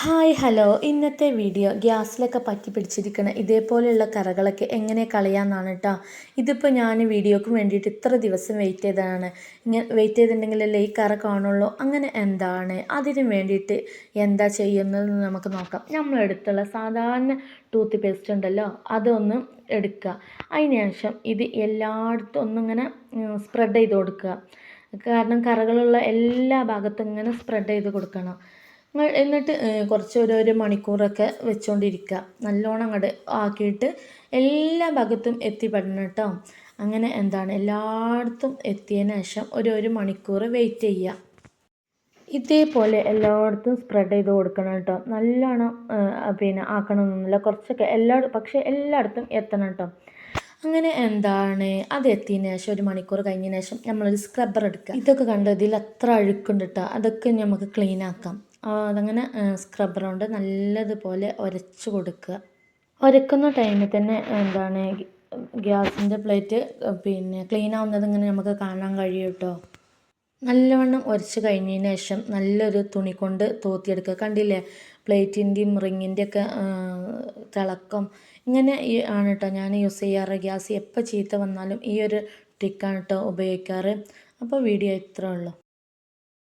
Hi hello. ഇന്നത്തെ video ഗ്യാസിലൊക്കെ പറ്റി പിടിച്ചിരിക്കുന്ന ഇതേപോലെയുള്ള കറകളൊക്കെ എങ്ങനെ കളയാമെന്നാണ് കേട്ടോ ഇതിപ്പോൾ ഞാൻ വീഡിയോക്ക് വേണ്ടിയിട്ട് ഇത്ര ദിവസം വെയിറ്റ് ചെയ്തതാണ്. ഇങ്ങനെ വെയിറ്റ് ചെയ്തിട്ടുണ്ടെങ്കിലല്ലേ ഈ കറ കാണുള്ളൂ. അങ്ങനെ എന്താണ്? അതിന് വേണ്ടിയിട്ട് എന്താ ചെയ്യുന്നതെന്ന് നമുക്ക് നോക്കാം. നമ്മളെടുത്തുള്ള സാധാരണ ടൂത്ത് പേസ്റ്റ് ഉണ്ടല്ലോ അതൊന്ന് എടുക്കുക. അതിന് ശേഷം ഇത് എല്ലായിടത്തും ഒന്നിങ്ങനെ സ്പ്രെഡ് ചെയ്ത് കൊടുക്കുക. കാരണം കറകളുള്ള എല്ലാ ഭാഗത്തും ഇങ്ങനെ സ്പ്രെഡ് ചെയ്ത് കൊടുക്കണം. എന്നിട്ട് കുറച്ച് ഒരു ഒരു മണിക്കൂറൊക്കെ വെച്ചുകൊണ്ടിരിക്കുക നല്ലോണം അങ്ങോട്ട് ആക്കിയിട്ട് എല്ലാ ഭാഗത്തും എത്തിപ്പെടണം കേട്ടോ അങ്ങനെ എന്താണ് എല്ലായിടത്തും എത്തിയതിന് ശേഷം ഒരു ഒരു മണിക്കൂർ വെയിറ്റ് ചെയ്യുക ഇതേപോലെ എല്ലായിടത്തും സ്പ്രെഡ് ചെയ്ത് കൊടുക്കണം കേട്ടോ നല്ലോണം പിന്നെ ആക്കണമെന്നൊന്നുമില്ല കുറച്ചൊക്കെ എല്ലാ പക്ഷേ എല്ലായിടത്തും എത്തണം കേട്ടോ അങ്ങനെ എന്താണ് അത് എത്തിയതിന് ശേഷം ഒരു മണിക്കൂർ കഴിഞ്ഞതിന് ശേഷം നമ്മളൊരു സ്ക്രബ്ബർ എടുക്കുക ഇതൊക്കെ കണ്ടതിൽ അത്ര അഴുക്കുണ്ട് കേട്ടോ അതൊക്കെ നമുക്ക് ക്ലീൻ ആക്കാം. അതങ്ങനെ സ്ക്രബ്ബർ കൊണ്ട് നല്ലതുപോലെ ഉരച്ച് കൊടുക്കുക. ഉരക്കുന്ന ടൈമിൽ തന്നെ എന്താണ് ഗ്യാസിന്റെ പ്ലേറ്റ് പിന്നെ ക്ലീൻ ആവുന്നത് ഇങ്ങനെ നമുക്ക് കാണാൻ കഴിയും കേട്ടോ. നല്ലവണ്ണം ഉരച്ച് കഴിഞ്ഞതിന് ശേഷം നല്ലൊരു തുണി കൊണ്ട് തോത്തിയെടുക്കുക. കണ്ടില്ലേ? പ്ലേറ്റിന്റെയും റിങ്ങിന്റെയൊക്കെ തിളക്കം ഇങ്ങനെ ആണ് കേട്ടോ. ഞാൻ യൂസ് ചെയ്യാറ്. ഗ്യാസ് എപ്പോൾ ചീത്ത വന്നാലും ഈ ഒരു ട്രിക്കാണ് കേട്ടോ ഉപയോഗിക്കാറ്. അപ്പോൾ വീഡിയോ ഇത്രയേ ഉള്ളൂ.